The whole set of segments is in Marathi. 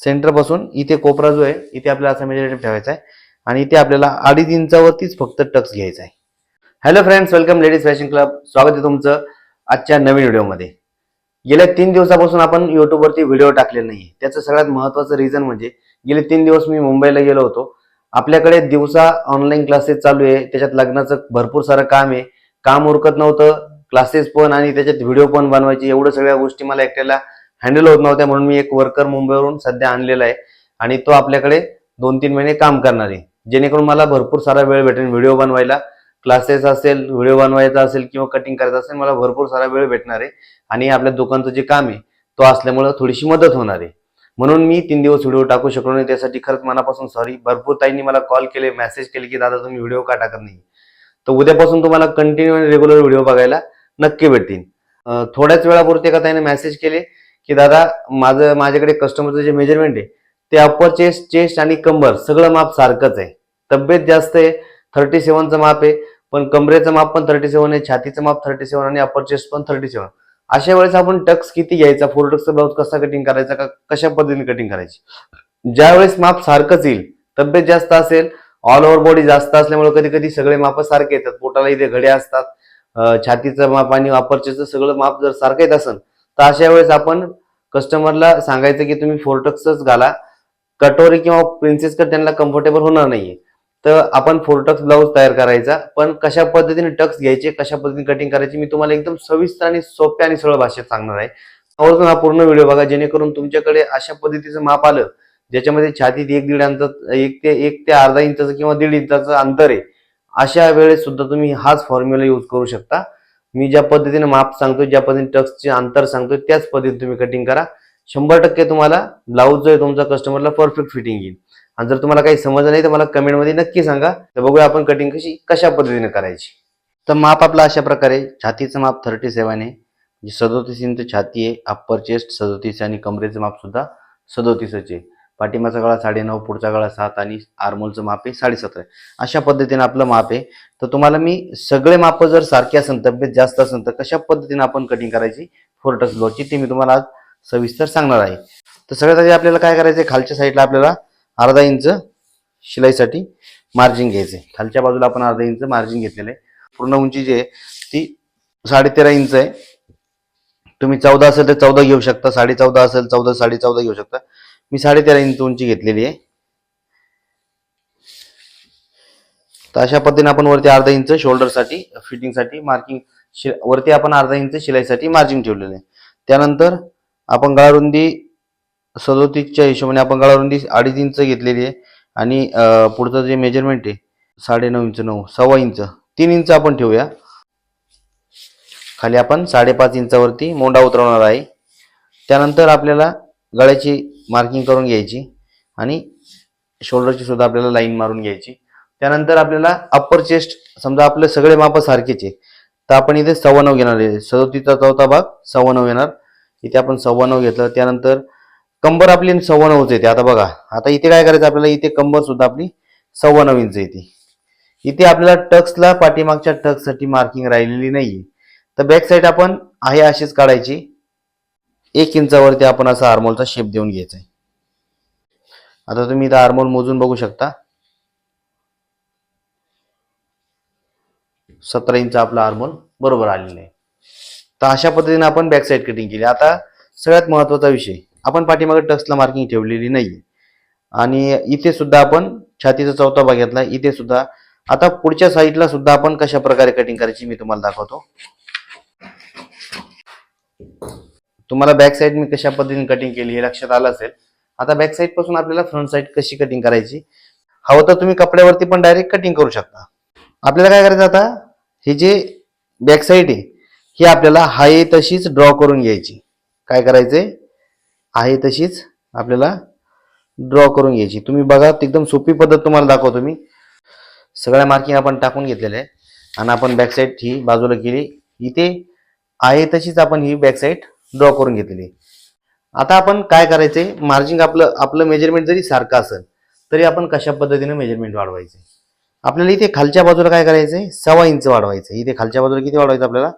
सेंटरपासून इथे कोपरा जो आहे इथे आपल्याला असा मेजरमेंट ठेवायचा आहे. आणि इथे आपल्याला अडीच इंचावरतीच फक्त टक्स घ्यायचा आहे. Hello friends welcome ladies fashion club स्वागत आहे तुमचं आजच्या नवीन व्हिडिओमध्ये. गेल्या तीन दिवसापासून आपण युट्यूबवरती व्हिडिओ टाकलेला नाही त्याचं सगळ्यात महत्त्वाचं रिझन म्हणजे गेले तीन दिवस मी मुंबईला गेलो होतो. आपल्याकडे दिवसा ऑनलाईन क्लासेस चालू आहे. त्याच्यात लग्नाचं भरपूर सारं काम आहे. काम उरकत नव्हतं. क्लासेस पण आणि त्याच्यात व्हिडिओ पण बनवायचे. एवढं सगळ्या गोष्टी मला एकट्याला हँडल होत नव्हत्या म्हणून मी एक वर्कर मुंबईवरून सध्या आणलेला आहे. आणि तो आपल्याकडे दोन तीन महिने काम करणार आहे. जेणेकरून मला भरपूर सारा वेळ भेटेल व्हिडिओ बनवायला. क्लासेस असेल व्हिडिओ बनवायचा असेल किंवा कटिंग करायचं असेल मला भरपूर सारा वेळ भेटणार आहे. आणि आपल्या दुकानचं जे काम आहे तो असल्यामुळं थोडीशी मदत होणार आहे. म्हणून मी तीन दिवस व्हिडिओ टाकू शकलो नाही. त्यासाठी खरंच मनापासून सॉरी भरपूर ताईंनी मला कॉल केले मेसेज केले की दादा तुम्ही व्हिडिओ का टाकत नाही? तर उद्यापासून तुम्हाला कंटिन्यू आणि रेग्युलर व्हिडिओ बघायला नक्की भेटतील. थोड्याच वेळापुरती एका ताईने मेसेज केले? की दादा माझं माझ्याकडे कस्टमरचं जे मेजरमेंट आहे ते अप्पर चेस्ट चेस्ट आणि कंबर सगळं माप सारखंच आहे. तब्येत जास्त आहे थर्टी सेवनचं माप आहे पण कमरेचं माप पण थर्टी सेवन आहे छातीचं माप थर्टी सेवन आणि अप्पर चेस्ट पण थर्टी सेवन अशा वेळेस आपण टक्स किती घ्यायचा? फोर टक्सचा ब्लाऊज कसा कटिंग करायचा? का कशा पद्धतीने कटिंग करायची? ज्या वेळेस माप सारखंच येईल तब्येत जास्त असेल ऑल ओव्हर बॉडी जास्त असल्यामुळे कधी कधी सगळे माप सारखे येतात. पोटाला इथे घडे असतात. छातीचं माप आणि वापरचे सगळं माप जर सारखं येत असेल तर अशा वेळेस आपण कस्टमरला सांगायचं की तुम्ही फोरटक्सच घाला. कटोरी किंवा प्रिन्सेस कट त्यांना कम्फर्टेबल होणार नाहीये. तर आपण फोरटक्स ब्लाऊज तयार करायचा. पण कशा पद्धतीने टक्स घ्यायचे कशा पद्धतीने कटिंग करायची मी तुम्हाला एकदम सविस्तर आणि सोप्या आणि सरळ भाषेत सांगणार आहे. आवर्जून हा पूर्ण व्हिडिओ बघा जेणेकरून तुमच्याकडे अशा पद्धतीचं माप आलं ज्याच्यामध्ये छातीत एक दीड अंतर एक ते एक ते अर्धा इंचाचं किंवा दीड इंचाचं अंतर आहे अशा वेळेस सुद्धा तुम्ही हाच फॉर्म्युला यूज करू शकता. मी ज्या पद्धतीने माप सांगतो ज्या पद्धतीने टक्सचे अंतर सांगतो त्याच पद्धतीने तुम्ही कटिंग करा. शंभर टक्के तुम्हाला ब्लाऊज जो आहे तुमचा कस्टमरला परफेक्ट फिटिंग येईल. आणि जर तुम्हाला काही समजलं नाही तर मला कमेंटमध्ये नक्की सांगा. तर बघूया आपण कटिंग कशी कशा पद्धतीने करायची. तर माप आपला अशा प्रकारे छातीचं माप थर्टी सेवन आहे. म्हणजे सदोतीस इंच छाती आहे. अप्पर चेस्ट सदोतीस आणि कमरेचं माप सुद्धा सदोतीसच आहे. पाठीमाचा गळा साडेनऊ पुढचा गळा सात आणि आर्मोलचं माप आहे साडेसतरा अशा पद्धतीने आपलं माप आहे. तर तुम्हाला मी सगळे माप जर सारखे असेल तब्येत जास्त असेल तर कशा पद्धतीने आपण कटिंग करायची? फोरटस ब्लाउजची ते मी तुम्हाला आज सविस्तर सांगणार आहे. तर सगळ्यात आधी आपल्याला काय करायचं आहे खालच्या साईडला आपल्याला अर्धा इंच शिलाईसाठी मार्जिन घ्यायचे खालच्या बाजूला आपण अर्धा इंच मार्जिन घेतलेलं आहे. पूर्ण उंची जी आहे ती साडेतेरा इंच आहे. तुम्ही चौदा असेल तर चौदा घेऊ शकता साडे चौदा असेल चौदा साडे चौदा घेऊ शकता. मी साडेतेरा इंच उंची घेतलेली आहे. तर अशा पद्धतीने आपण वरती अर्धा इंच शोल्डरसाठी फिटिंगसाठी मार्किंग वरती आपण अर्धा इंच शिलाईसाठी मार्जिन ठेवलेलं आहे. त्यानंतर आपण गळारुंदी सदोतीसच्या हिशोबाने आपण गळारुंदी अडीच इंच घेतलेली आहे आणि पुढचं जे मेजरमेंट आहे साडे नऊ इंच नऊ सव्वा इंच तीन इंच आपण ठेवूया. खाली आपण साडेपाच इंचावरती मोंडा उतरवणार आहे. त्यानंतर आपल्याला गळ्याची मार्किंग करून घ्यायची आणि शोल्डरची सुद्धा आपल्याला लाईन मारून घ्यायची. त्यानंतर आपल्याला अप्पर चेस्ट समजा आपले सगळे माप सारखेच आहे तर आपण इथे सव्वा नऊ घेणार आहे. सदोतीसचा चौथा भाग सव्वा नऊ येणार इथे आपण सव्वा नऊ घेतलं. त्यानंतर कंबर आपली सव्वा नऊच येते. आता बघा आता इथे काय करायचं आपल्याला? इथे कंबर सुद्धा आपली सव्वा नऊ इंच येते. इथे आपल्याला टक्सला पाठीमागच्या टक्ससाठी मार्किंग राहिलेली नाही तर बॅक साईड आपण आहे अशीच काढायची. एक इंचावरती आपण असा आर्मोलचा शेप देऊन घ्यायचा आहे आता तुम्ही इथं आर्मोल मोजून बघू शकता. सतरा इंच आपला आर्मोल बरोबर आलेला आहे. तर अशा पद्धतीने आपण बॅक साईड कटिंग केली. आता सगळ्यात महत्त्वाचा विषय आपण पाठीमागे टक्सला मार्किंग ठेवलेली नाही आणि इथे सुद्धा आपण छातीचा चौथा भाग घेतला. इथे सुद्धा आता पुढच्या साईडला सुद्धा आपण कशा प्रकारे कटिंग करायची मी तुम्हाला दाखवतो. तुम्हाला बॅक साईड मी कशा पद्धतीने कटिंग केली हे लक्षात आलं असेल. आता बॅक साईडपासून आपल्याला फ्रंट साईड कशी कटिंग करायची? हवं तर तुम्ही कपड्यावरती पण डायरेक्ट कटिंग करू शकता. आपल्याला काय करायचं आता? हे जे बॅक साईड आहे ही आपल्याला हाय तशीच ड्रॉ करून घ्यायची. काय करायचंय? आहे तशीच आपल्याला ड्रॉ करून घ्यायची. तुम्ही बघा एकदम सोपी पद्धत तुम्हाला दाखवतो मी. सगळ्या मार्किंग आपण टाकून घेतलेल्या आहे आणि आपण बॅक साईड ही बाजूला केली. इथे आहे तशीच आपण ही बॅक साईड ड्रॉ करून घेतलेली आता आपण काय करायचंय? मार्जिंग आपलं आपलं मेजरमेंट जरी सारखं असेल तरी आपण कशा पद्धतीने मेजरमेंट वाढवायचे आपल्याला इथे खालच्या बाजूला काय करायचंय? सव्वा इंच वाढवायचं इथे खालच्या बाजूला किती वाढवायचं आपल्याला?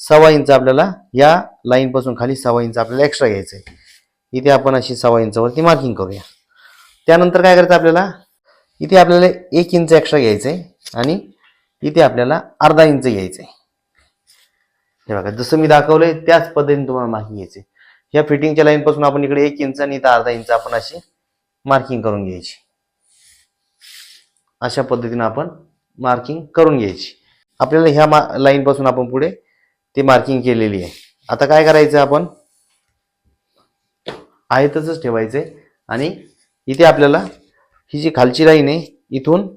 सव्वा इंच आपल्याला या लाईनपासून खाली सव्वा इंच आपल्याला एक्स्ट्रा घ्यायचंय. इथे आपण अशी सव्वा इंचावरती मार्किंग करूया. त्यानंतर काय करायचं आपल्याला? इथे आपल्याला एक इंच एक्स्ट्रा घ्यायचं आहे आणि इथे आपल्याला अर्धा इंच घ्यायचं आहे हे बघा जसं मी दाखवलंय त्याच पद्धतीने तुम्हाला मार्किंग घ्यायचे या फिटिंगच्या लाईन पासून आपण इकडे एक इंच आणि इथं अर्धा इंच आपण अशी मार्किंग करून घ्यायची. अशा पद्धतीने आपण मार्किंग करून घ्यायची. आपल्याला ह्या मा लाईन पासून आपण पुढे ती मार्किंग केलेली आहे. आता काय करायचं आपण? आहे तसंच ठेवायचंय आणि इथे आपल्याला ही जी खालची लाईन आहे इथून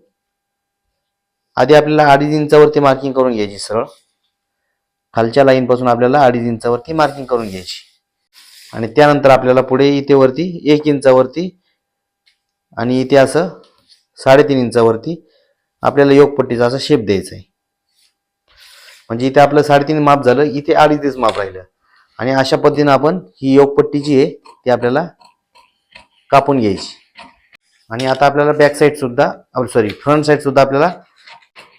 आधी आपल्याला अडीच इंचावरती मार्किंग करून घ्यायची सरळ. खालच्या लाईनपासून आपल्याला अडीच इंचावरती मार्किंग करून घ्यायची. आणि त्यानंतर आपल्याला पुढे इथे वरती एक इंचावरती आणि इथे असं साडेतीन इंचावरती आपल्याला योगपट्टीचा असा शेप द्यायचा आहे. म्हणजे इथे आपलं साडेतीन माप झालं इथे अडीचच माप राहिलं. आणि अशा पद्धतीनं आपण ही योगपट्टी जी आहे ती आपल्याला कापून घ्यायची. आणि आता आपल्याला बॅक साईड सुद्धा सॉरी फ्रंट साईड सुद्धा आपल्याला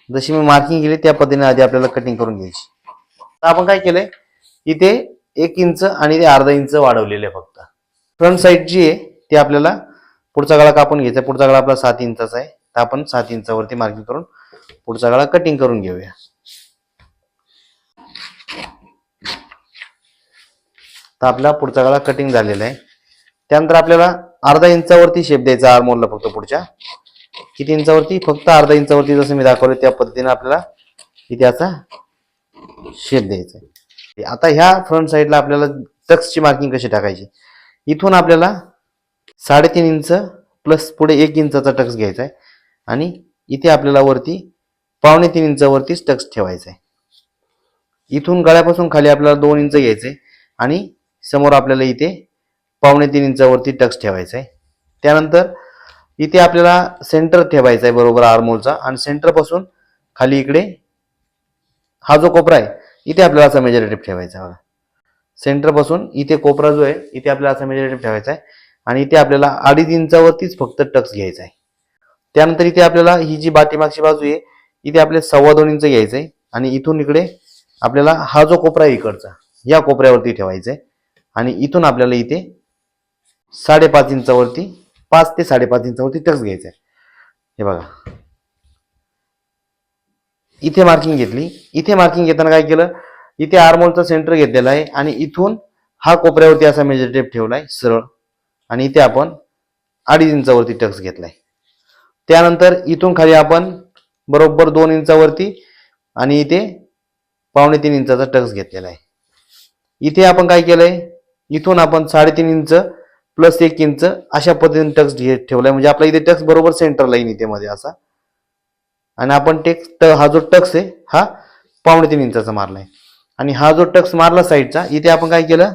जशी मी मार्किंग केली त्या पद्धतीने आधी आपल्याला कटिंग करून घ्यायची. तर आपण काय केलंय? इथे एक इंच आणि ते अर्धा इंच वाढवलेले आहे फक्त. फ्रंट साईड जी आहे ती आपल्याला पुढचा गळा कापून घ्यायचा आहे. पुढचा गळा आपला सात इंचाचा आहे. तर आपण सात इंचावरती मार्किंग करून पुढचा गळा कटिंग करून घेऊया. तर आपला पुढचा गळा कटिंग झालेला आहे. त्यानंतर आपल्याला अर्धा इंचावरती शेप द्यायचा आर्मोलला फक्त पुढच्या. किती इंचावरती? फक्त अर्धा इंचावरती जसं मी दाखवलं त्या पद्धतीने आपल्याला इथे शेप द्यायचा आहे आता ह्या फ्रंट साईडला आपल्याला टक्सची मार्किंग कशी टाकायची? इथून आपल्याला साडेतीन इंच प्लस पुढे एक इंचाचा टक्स घ्यायचा आहे आणि इथे आपल्याला वरती पावणे तीन इंचावरतीच टक्स ठेवायचा आहे इथून गळ्यापासून खाली आपल्याला दोन इंच घ्यायचे आणि समोर आपल्याला इथे पावणे तीन इंचावरती टक्स ठेवायचा आहे त्यानंतर इथे आपल्याला सेंटर ठेवायचा आहे बरोबर आर्मोलचा आणि सेंटरपासून खाली इकडे हा जो कोपरा आहे इथे आपल्याला असा मेजर ठेवायचा आहे बघा. सेंटर बसून इथे कोपरा जो आहे इथे आपल्याला असा मेजर ठेवायचा आहे. आणि इथे आपल्याला अडीच इंचावरतीच फक्त टक्स घ्यायचा आहे. त्यानंतर इथे आपल्याला ही जी बाटीमागची बाजू आहे इथे आपले सव्वा दोन इंच घ्यायचं आहे. आणि इथून इकडे आपल्याला हा जो कोपरा आहे इकडचा या कोपऱ्यावरती ठेवायचा आहे. आणि इथून आपल्याला इथे साडेपाच इंचावरती पाच ते साडेपाच इंचावरती टक्स घ्यायचा आहे. हे बघा. इथे मार्किंग घेतली. इथे मार्किंग घेताना काय केलं? इथे आर्मोलचा सेंटर घेतलेला आहे आणि इथून हा कोपऱ्यावरती असा मेजर टेप ठेवलाय सरळ. आणि इथे आपण अडीच इंचावरती टक्स घेतलाय. त्यानंतर इथून खाली आपण बरोबर दोन इंचावरती आणि इथे पावणे तीन इंचाचा टक्स घेतलेला आहे. इथे आपण काय केलंय? इथून आपण साडेतीन इंच प्लस एक इंच अशा पद्धतीने टक्स ठेवलाय. म्हणजे आपला इथे टक्स बरोबर सेंटर लाईन इथे मध्ये असा. आणि आपण टेक्स हा जो टक्स आहे हा पावणे तीन इंचाचा मारलाय आणि हा जो टक्स मारला साईडचा इथे आपण काय केलं?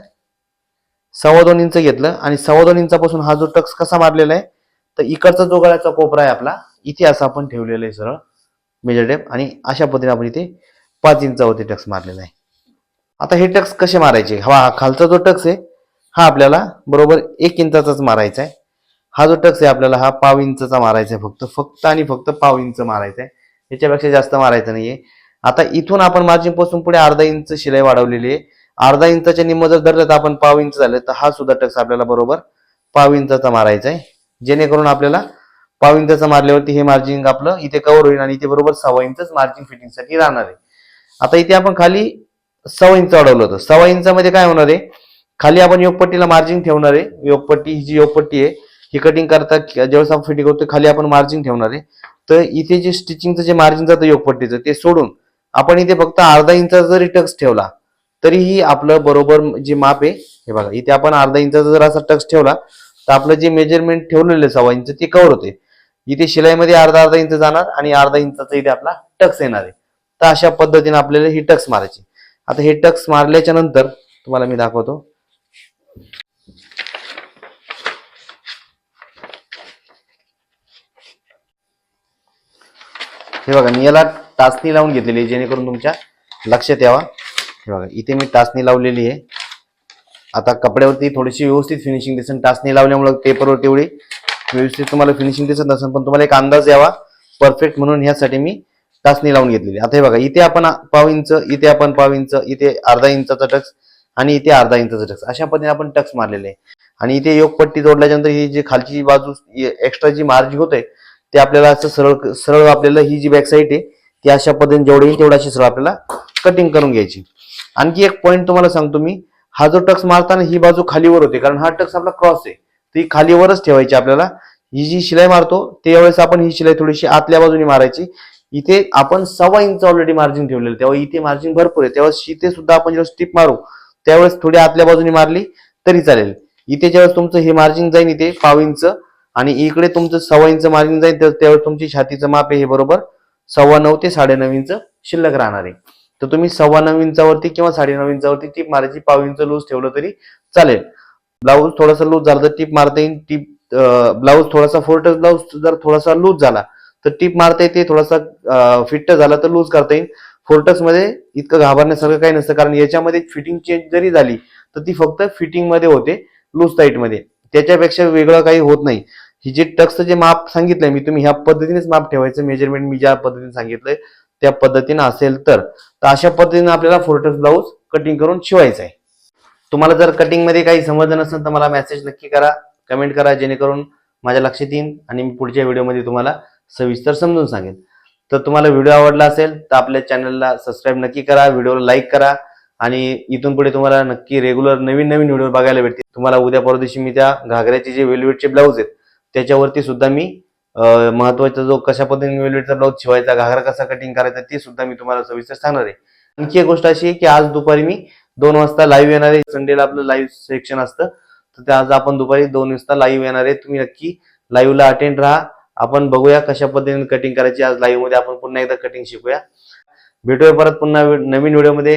सव्वा दोन इंच घेतलं आणि सव्वा दोन इंचापासून हा जो टक्स कसा मारलेला आहे तर इकडचा जो गळ्याचा कोपरा आहे आपला इथे असा आपण ठेवलेला आहे सरळ मेजर टेप आणि अशा पद्धतीने आपण इथे पाच इंचावरती टक्स मारलेला आहे. आता हे टक्स कसे मारायचे? हा खालचा जो टक्स आहे हा आपल्याला बरोबर एक इंचाचाच मारायचा आहे. हा जो टक्स आहे आपल्याला हा पाव इंचचा मारायचा आहे फक्त. फक्त आणि फक्त पाव इंच मारायचा आहे. याच्यापेक्षा जास्त मारायचं नाहीये. आता इथून आपण मार्जिनपासून पुढे अर्धा इंच शिलाई वाढवलेली आहे. अर्धा इंचाच्या निम्म जर धरलं तर आपण पाव इंच झालं तर हा सुद्धा टक्स आपल्याला बरोबर पाव इंचाचा मारायचा आहे. जेणेकरून आपल्याला पाव इंचाचा मारल्यावरती हे मार्जिन आपलं इथे कव्हर होईल आणि इथे बरोबर सव्वा इंचच मार्जिन फिटिंगसाठी राहणार आहे. आता इथे आपण खाली सव्वा इंच वाढवलं होतं. सव्वा इंचामध्ये काय होणार आहे? खाली आपण योगपट्टीला मार्जिन ठेवणार आहे. योगपट्टी ही जी योगपट्टी आहे ही कटिंग करता ज्यावेळेस आपण फिटिंग करतो खाली आपण मार्जिन ठेवणार आहे. तर इथे जे स्टिचिंगचं जे मार्जिन जातं योगपट्टीचं ते सोडून आपण इथे फक्त अर्धा इंचाचा जरी टक्स ठेवला तरीही आपलं बरोबर जे माप आहे हे बघा इथे आपण अर्धा इंचाचा जर असा टक्स ठेवला तर आपलं जे मेजरमेंट ठेवलेलं आहे सव्वा इंच ते कव्हर होते इथे शिलाईमध्ये अर्धा अर्धा इंच जाणार आणि अर्धा इंचाचा इथे आपला टक्स येणार आहे. तर अशा पद्धतीने आपल्याला ही टक्स मारायची. आता हे टक्स मारल्याच्या नंतर तुम्हाला मी दाखवतो. हे बघा मी याला टाचणी लावून घेतलेली आहे जेणेकरून तुमच्या लक्षात यावा. हे बघा इथे मी टाचणी लावलेली आहे. आता कपड्यावरती थोडीशी व्यवस्थित फिनिशिंग दिसेल. टाचणी लावल्यामुळे पेपरवर तेवढी व्यवस्थित तुम्हाला फिनिशिंग दिसत नसेल पण तुम्हाला एक अंदाज यावा. परफेक्ट म्हणून ह्यासाठी मी टाचणी लावून घेतलेली आता हे बघा इथे आपण पाव इंच इथे आपण पाव इंच इथे अर्धा इंचाचा टक्स आणि इथे अर्धा इंचाचा टक्स. अशा पद्धतीने आपण टक्स मारलेले आहे. आणि इथे योगपट्टी जोडल्याच्यानंतर ही जी खालची बाजू एक्स्ट्रा जी मार्जिन होते ते आपल्याला असं सरळ सरळ आपल्याला ही जी बॅकसाईट आहे ती अशा पद्धतीने जेवढी येईल तेवढी अशी सरळ आपल्याला कटिंग करून घ्यायची. आणखी एक पॉईंट तुम्हाला सांगतो मी हा जो टक्स मारताना ही बाजू खालीवर होते कारण हा टक्स आपला क्रॉस आहे. ती खालीवरच ठेवायची आपल्याला. ही जी शिलाई मारतो त्यावेळेस आपण ही शिलाई थोडीशी आतल्या बाजूने मारायची. इथे आपण सव्वा इंच ऑलरेडी मार्जिन ठेवलेलं तेव्हा इथे मार्जिन भरपूर आहे. तेव्हा इथे सुद्धा आपण जेव्हा स्टिप मारू त्यावेळेस थोडी आतल्या बाजूने मारली तरी चालेल. इथे ज्यावेळेस तुमचं हे मार्जिन जाईल इथे पाव इंच आणि इकडे तुमचं सव्वा इंच मार्जिन जाईल तर त्यावर तुमची छातीचं माप आहे हे बरोबर. सव्वा नऊ ते साडेनऊ इंच शिल्लक राहणार आहे. तर तुम्ही सव्वा नऊ इंचावरती किंवा साडेनऊ इंचावरती टीप मारायची पाव इंच लूज ठेवलं तरी चालेल. ब्लाऊज थोडासा लूज झाला तर टीप मारता येईल टीप ब्लाऊज थोडासा फोर्टस ब्लाऊज जर थोडासा लूज झाला तर टीप मारता येते थोडासा फिट्ट झाला तर लूज करता येईल. फोर्टसमध्ये इतकं घाबरण्यासारखं काही नसतं कारण याच्यामध्ये फिटिंग चेंज जरी झाली तर ती फक्त फिटिंगमध्ये होते लूज टाईटमध्ये. त्याच्यापेक्षा वेगळं काही होत नाही. ही जे टक्सचं जे माप सांगितलंय मी तुम्ही ह्या पद्धतीनेच माप ठेवायचं मेजरमेंट मी ज्या पद्धतीने सांगितलंय त्या पद्धतीनं असेल तर. तर अशा पद्धतीने आपल्याला फोर्टस ब्लाऊज कटिंग करून शिवायचं आहे तुम्हाला जर कटिंगमध्ये काही समजलं नसेल तर मला मेसेज नक्की करा कमेंट करा जेणेकरून माझ्या लक्षात येईन आणि मी पुढच्या व्हिडिओमध्ये तुम्हाला सविस्तर समजून सांगेन. तर तुम्हाला व्हिडिओ आवडला असेल तर आपल्या चॅनलला सबस्क्राईब नक्की करा व्हिडिओला लाईक करा आणि इथून पुढे तुम्हाला नक्की रेग्युलर नवीन नवीन व्हिडिओ बघायला भेटतील. तुम्हाला उद्या परवा दिवशी मी त्या घागऱ्याचे जे वेलवेटचे ब्लाऊज आहेत त्याच्यावरती सुद्धा मी महत्त्वाचा जो कशा पद्धतीने वेलवेटचा ब्लाऊज शिवायचा घागरा कसा कटिंग करायचा ते सुद्धा मी तुम्हाला सविस्तर सांगणार आहे. आणखी एक गोष्ट अशी आहे की आज दुपारी मी दोन वाजता लाईव्ह येणार आहे. संडेला आपलं लाईव्ह सेक्शन असतं. तर ते आज आपण दुपारी दोन वाजता लाईव्ह येणार आहे. तुम्ही नक्की लाईव्हला अटेंड राहा. आपण बघूया कशा पद्धतीने कटिंग करायची. आज लाईव्हमध्ये आपण पुन्हा एकदा कटिंग शिकूया. भेटूया परत पुन्हा नवीन व्हिडिओमध्ये